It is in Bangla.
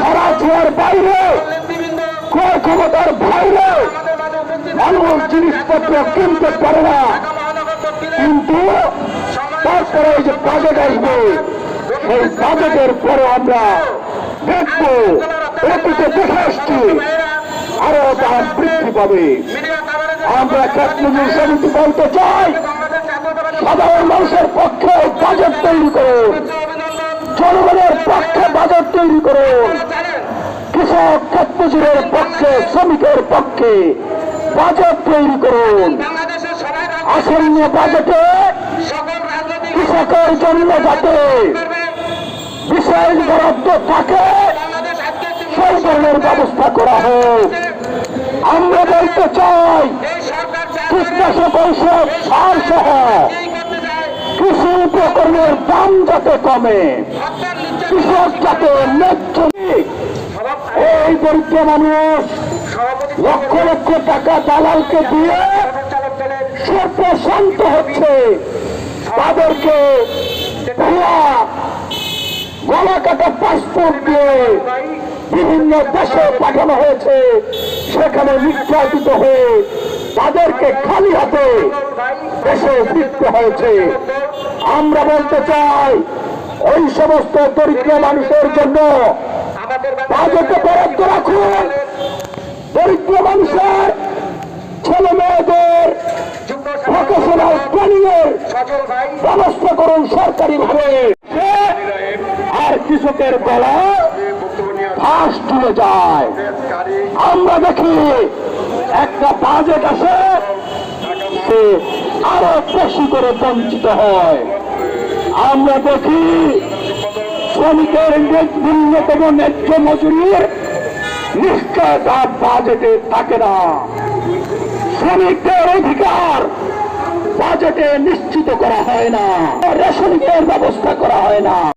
ধরা ছোঁয়ার বাইরে ক্রয় ক্ষমতার বাইরে জিনিসপত্র কিনতে পারে না। কিন্তু তারপরে এই যে বাজেট আসবে সেই বাজেটের পরে আমরা দেখব দেখে আসছি। আরও দাম বৃদ্ধি পাবে। আমরা সমিতি বলতে চাই সাধারণ মানুষের পক্ষে বাজেট তৈরি করুন। পক্ষে বাজেট তৈরি করুন কৃষক ক্ষেতমজুরের পক্ষে, শ্রমিকের পক্ষে বাজেট তৈরি করুন আসন্ন বাজেটে কৃষকের জন্য যাতে বিশেষ বরাদ্দ থাকে, সেই ধরনের ব্যবস্থা করা হোক। আমরা বলতে চাই কীটনাশক ঔষধ সার সহ কৃষি উপকরণের দাম যাতে কমে। নির্যাতন যাতে এই দরিদ্র মানুষ লক্ষ লক্ষ টাকা দালালকে দিয়ে সর্ব শান্ত হচ্ছে। তাদেরকে গলা কাটা পাসপোর্ট দিয়ে বিভিন্ন দেশে পাঠানো হয়েছে। সেখানে নির্যাতিত হয়ে তাদেরকে খালি হাতে দেশে ফিরতে হয়েছে। আমরা বলতে চাই ওই সমস্ত দরিদ্র মানুষের জন্য রাখুন। দরিদ্র মানুষের, ছেলে মেয়েদের ব্যবস্থা করুন সরকারি ভাবে আর কৃষকের গলা ফাঁস তুলে যায়। আমরা দেখি একটা বাজেট আছে, সে আরও বেশি করে বঞ্চিত হয়। আমরা দেখি শ্রমিকের ন্যূনতম ন্যায্য মজুরির নিশ্চয়তা বাজেটে থাকে না। শ্রমিকদের অধিকার বাজেটে নিশ্চিত করা হয় না। রেশনিকের ব্যবস্থা করা হয় না।